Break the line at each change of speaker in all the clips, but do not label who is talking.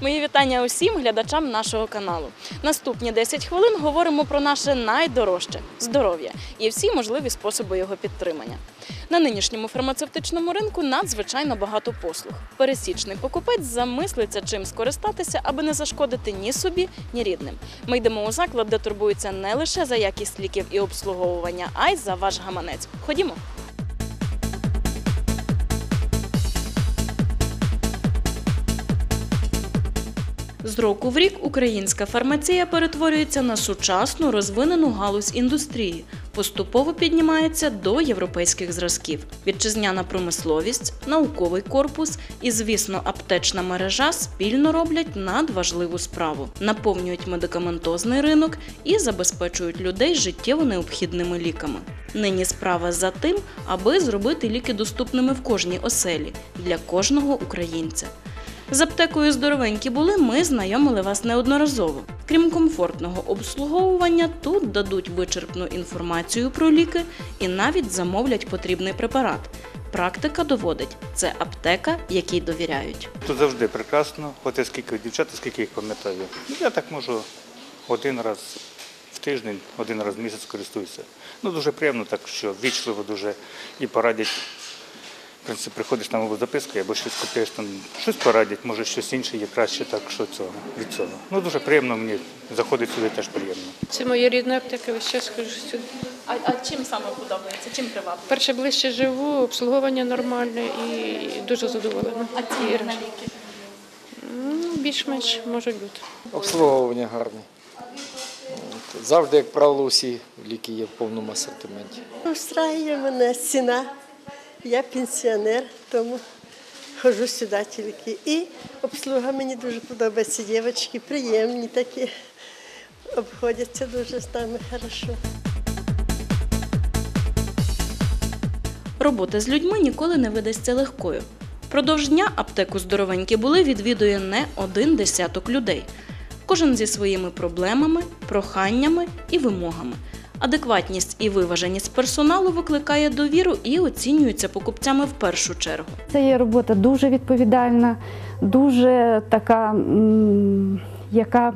Мої вітання усім глядачам нашого каналу. Наступні 10 хвилин говоримо про наше найдорожче здоров'я і всі можливі способи його підтримання. На нинішньому фармацевтичному ринку надзвичайно багато послуг. Пересічний покупець замислиться, чим скористатися, аби не зашкодити ні собі, ні рідним. Ми йдемо у заклад, де турбуються не лише за якість ліків і обслуговування, а й за ваш гаманець. Ходімо. З року в рік українська фармація перетворюється на сучасну розвинену галузь індустрії, поступово піднімається до європейських зразків. Вітчизняна промисловість, науковий корпус і, звісно, аптечна мережа спільно роблять надважливу справу, наповнюють медикаментозний ринок і забезпечують людей життєво необхідними ліками. Нині справа за тим, аби зробити ліки доступними в кожній оселі для кожного українця. З аптекою здоровенькі були, ми знайомили вас неодноразово. Крім комфортного обслуговування, тут дадуть вичерпну інформацію про ліки і навіть замовлять потрібний препарат. Практика доводить, це аптека, якій довіряють.
Тут завжди прекрасно, я скільки дівчат, скільки їх пам'ятаю. Я так можу один раз в тиждень, один раз в місяць користуюся. Ну, дуже приємно, так що вічливо дуже і порадять. В принципі, приходиш на нову записку або щось купуєш, там щось порадять, може щось інше є краще, так що цього від цього. Ну дуже приємно мені заходить сюди теж приємно.
Це моя рідна аптека, весь час хожу сюди.
А, а чим саме подобається? Чим привабливо?
Перше ближче живу, обслуговування нормальне і дуже задоволена.
А на ліки?
Ну, Більш-менш можуть бути.
Обслуговування гарне. От. Завжди, як правило, усі ліки є в повному асортименті.
Устраює мене ціна. Я пенсіонер, тому ходжу сюди тільки. І обслуга мені дуже подобається. Дівчатки приємні такі. Обходяться дуже з нами хорошо.
Робота з людьми ніколи не видасться легкою. Продовж дня аптеку здоровенькі були відвідує не один десяток людей. Кожен зі своїми проблемами, проханнями і вимогами. Адекватність і виваженість персоналу викликає довіру і оцінюється покупцями в першу чергу.
Це є робота дуже відповідальна, дуже така, яка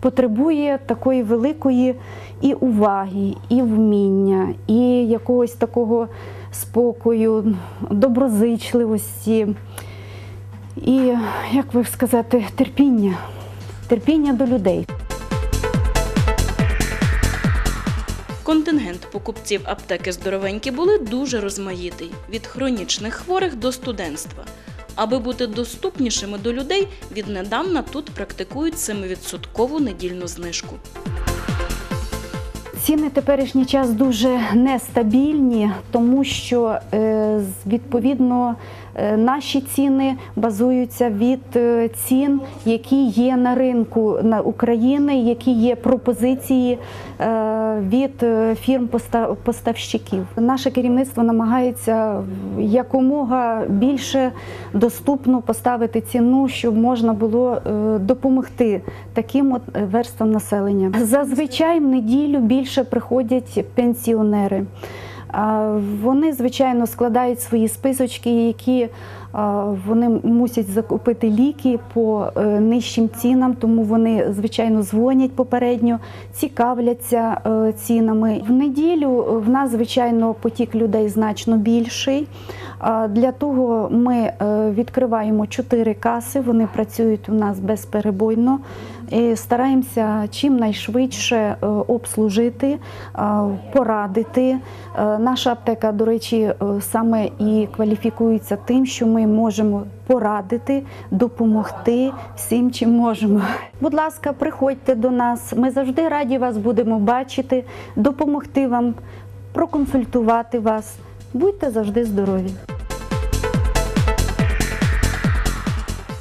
потребує такої великої і уваги, і вміння, і якогось такого спокою, доброзичливості, і, як би сказати, терпіння, терпіння до людей.
Контингент покупців аптеки здоровенькі були дуже розмаїтий від хронічних хворих до студентства. Аби бути доступнішими до людей, віднедавна тут практикують 7% недільну знижку.
Ціни теперішній час дуже нестабільні, тому що е, відповідно наші ціни базуються від е, цін, які є на ринку на України, які є пропозиції е, від е, фірм поста- поставщиків. Наше керівництво намагається якомога більше доступно поставити ціну, щоб можна було е, допомогти таким от е, верствам населення. Зазвичай в неділю більше приходять пенсіонери. Вони, звичайно, складають свої списочки, які вони мусять закупити ліки по е, нижчим цінам, тому вони, звичайно, дзвонять попередньо, цікавляться е, цінами. В неділю е, в нас, звичайно, потік людей значно більший. Для того ми е, відкриваємо чотири каси, вони працюють у нас безперебойно. І стараємося чим найшвидше е, обслужити, е, порадити. Е, Наша аптека, до речі, саме і кваліфікується тим, що ми можемо порадити, допомогти всім, чим можемо. Будь ласка, приходьте до нас. Ми завжди раді вас будемо бачити, допомогти вам, проконсультувати вас. Будьте завжди здорові.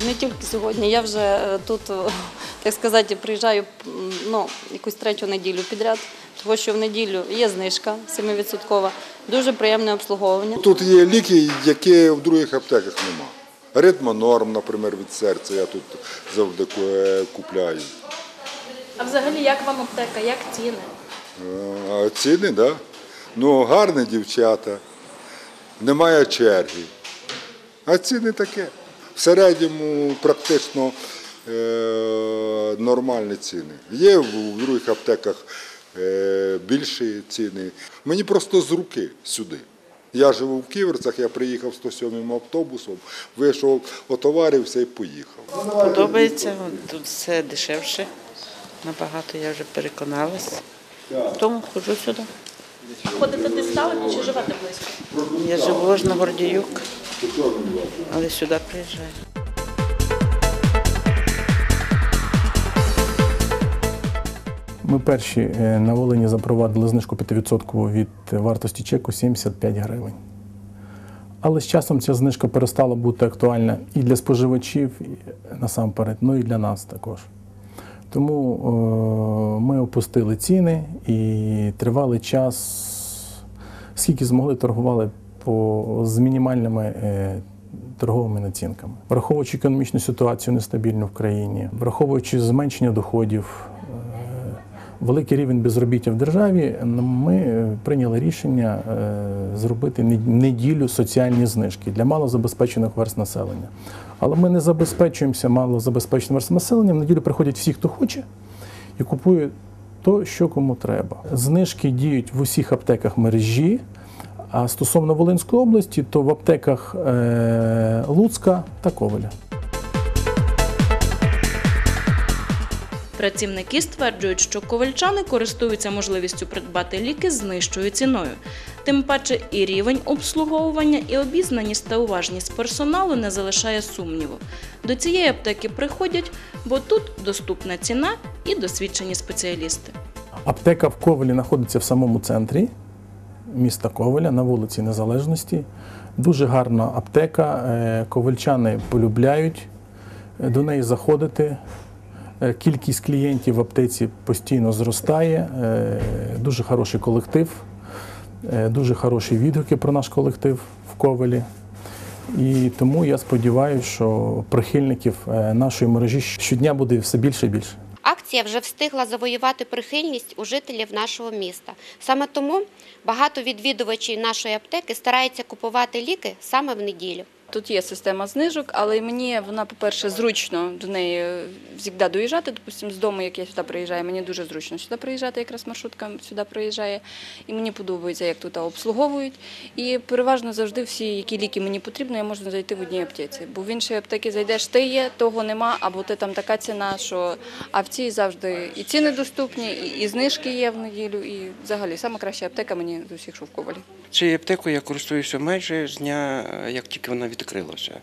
Не тільки сьогодні. Я вже тут, так сказати, приїжджаю ну, якусь третю неділю підряд, тому що в неділю є знижка 7%, дуже приємне обслуговування.
Тут є ліки, які в других аптеках нема. Ритмонорм, наприклад, від серця я тут завжди е, купляю.
А взагалі, як вам аптека, як ціни?
Е, А ціни, да? Ну, гарні дівчата, немає черги. А ціни таке. В середньому практично нормальні ціни. Є в других аптеках е, більші ціни. Мені просто з руки сюди. Я живу в Ківерцях, я приїхав 107 автобусом, вийшов, отоварився і поїхав.
Подобається, тут все дешевше. Набагато я вже переконалась. Тому ходжу сюди.
Ходите десь далеко чи живете близько?
Я живу аж на Гордіюк, але сюди приїжджаю.
Ми перші е, на Волині запровадили знижку 5% від вартості чеку 75 гривень. Але з часом ця знижка перестала бути актуальна і для споживачів і насамперед, ну і для нас також. Тому е, ми опустили ціни і тривалий час, скільки змогли, торгували по, з мінімальними е, торговими націнками. Враховуючи економічну ситуацію нестабільну в країні, враховуючи зменшення доходів, великий рівень безробіття в державі, ми е, прийняли рішення е, зробити неділю соціальні знижки для малозабезпечених верст населення. Але ми не забезпечуємося малозабезпеченим верст населення. В неділю приходять всі, хто хоче, і купує то, що кому треба. Знижки діють в усіх аптеках мережі. А стосовно Волинської області, то в аптеках е, Луцька та Ковеля.
Працівники стверджують, що ковальчани користуються можливістю придбати ліки з нижчою ціною. Тим паче і рівень обслуговування, і обізнаність та уважність персоналу не залишає сумніву. До цієї аптеки приходять, бо тут доступна ціна і досвідчені спеціалісти.
Аптека в Ковелі знаходиться в самому центрі міста Ковеля на вулиці Незалежності. Дуже гарна аптека. е, Ковельчани полюбляють е, до неї заходити. Е, Кількість клієнтів в аптеці постійно зростає. Е, Дуже хороший колектив, е, дуже хороші відгуки про наш колектив в Ковелі. І тому я сподіваюся, що прихильників нашої мережі щодня буде все більше і більше.
Акція вже встигла завоювати прихильність у жителів нашого міста. Саме тому багато відвідувачів нашої аптеки стараються купувати ліки саме в неділю.
Тут є система знижок, але мені вона, по-перше, зручно до неї завжди доїжджати. Допустимо, з дому, як я сюди приїжджаю, мені дуже зручно сюди приїжджати, якраз маршрутка сюди приїжджає. І мені подобається, як тут обслуговують. І переважно завжди всі, які ліки мені потрібні, я можу знайти в одній аптеці. Бо в іншій аптеці зайдеш, ти є, того нема, або ти там така ціна, що а в цій завжди і ціни доступні, і, і знижки є в неділю. І взагалі сама краща аптека мені з усіх, що в Ковалі.
Цією аптекою я користуюся майже з дня, як тільки вона відкрилася.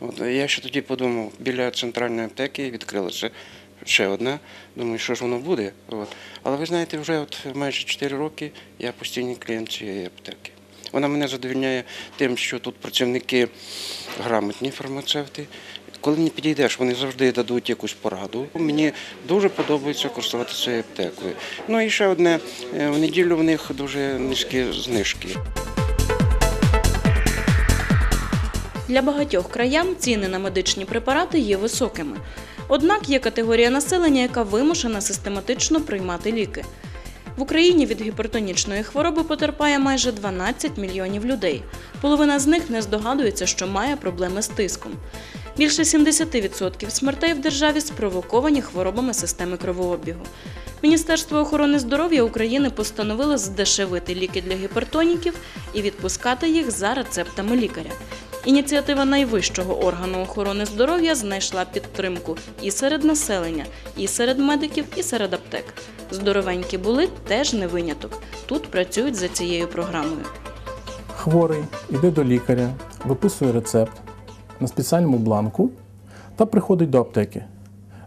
От, я ще тоді подумав, біля центральної аптеки відкрилася ще одна. Думаю, що ж воно буде. От. Але ви знаєте, вже от майже 4 роки я постійний клієнт цієї аптеки. Вона мене задовільняє тим, що тут працівники грамотні фармацевти. Коли не підійдеш, вони завжди дадуть якусь пораду. Мені дуже подобається користуватися аптекою. Ну і ще одне, е, в неділю в них дуже низькі знижки.
Для багатьох краян ціни на медичні препарати є високими. Однак є категорія населення, яка вимушена систематично приймати ліки. В Україні від гіпертонічної хвороби потерпає майже 12 мільйонів людей. Половина з них не здогадується, що має проблеми з тиском. Більше 70% смертей в державі спровоковані хворобами системи кровообігу. Міністерство охорони здоров'я України постановило здешевити ліки для гіпертоніків і відпускати їх за рецептами лікаря. Ініціатива найвищого органу охорони здоров'я знайшла підтримку і серед населення, і серед медиків, і серед аптек. Здоровенькі були теж не виняток. Тут працюють за цією програмою.
Хворий йде до лікаря, виписує рецепт на спеціальному бланку та приходить до аптеки,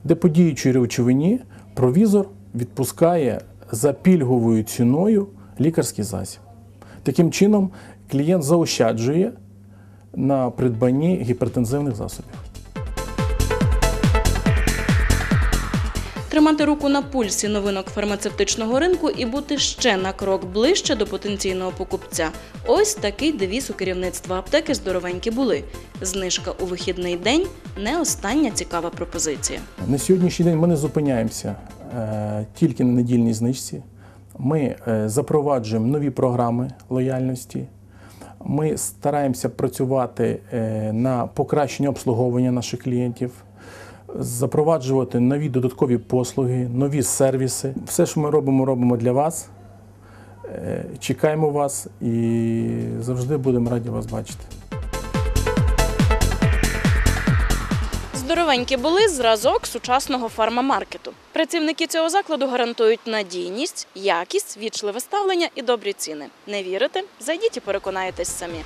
де по діючій речовині провізор відпускає за пільговою ціною лікарський засіб. Таким чином, клієнт заощаджує на придбанні гіпертензивних засобів.
Тримати руку на пульсі новинок фармацевтичного ринку і бути ще на крок ближче до потенційного покупця. Ось такий девіз у керівництва аптеки здоровенькі були. Знижка у вихідний день не остання цікава пропозиція.
На сьогоднішній день ми не зупиняємося е, тільки на недільній знижці. Ми е, запроваджуємо нові програми лояльності. Ми стараємося працювати е, на покращення обслуговування наших клієнтів, запроваджувати нові додаткові послуги, нові сервіси. Все, що ми робимо, робимо для вас. Е, Чекаємо вас і завжди будемо раді вас бачити.
Здоровенькі були зразок сучасного фармамаркету. Працівники цього закладу гарантують надійність, якість, вічливе ставлення і добрі ціни. Не вірите? Зайдіть і переконаєтесь самі.